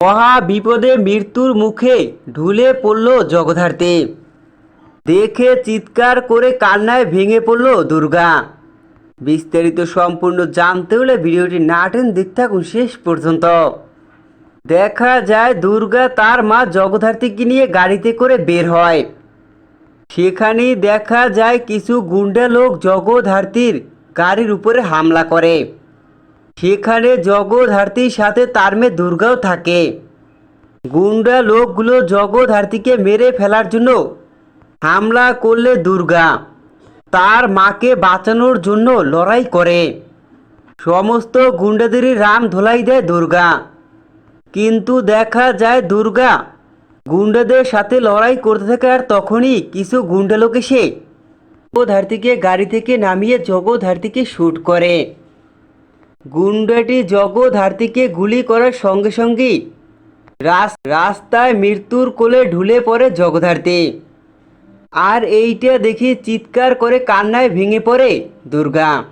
মহা বিপদে মৃত্যুর মুখে ঢুলে পড়ল জগধার্তে দেখে চিৎকার করে কান্নায় ভেঙে পড়ল দুর্গা। বিস্তারিত সম্পূর্ণ জানতে হলে ভিডিওটি না টেন দেখতে থাকুন শেষ পর্যন্ত। দেখা যায় দুর্গা তার মা জগধার্তীকে নিয়ে গাড়িতে করে বের হয়। সেখানেই দেখা যায় কিছু গুন্ডা লোক জগধার্তীর গাড়ির উপরে হামলা করে। সেখানে জগধার্তীর সাথে তার মেয়ে দুর্গাও থাকে। গুন্ডা লোকগুলো জগধার্তীকে মেরে ফেলার জন্য হামলা করলে দুর্গা তার মাকে বাঁচানোর জন্য লড়াই করে। সমস্ত গুন্ডাদেরই রাম ধোলাই দেয় দুর্গা। কিন্তু দেখা যায় দুর্গা গুন্ডাদের সাথে লড়াই করতে থাকে আর তখনই কিছু গুন্ডা লোক এসে জগধার্তীকে গাড়ি থেকে নামিয়ে জগধার্তীকে শ্যুট করে। গুন্ডাটি জগধার্তীকে গুলি করার সঙ্গে সঙ্গেই রাস- রাস্তায় মৃত্যুর কোলে ঢুলে পড়ে জগধার্তী আর এইটা দেখি চিৎকার করে কান্নায় ভেঙে পড়ে দুর্গা।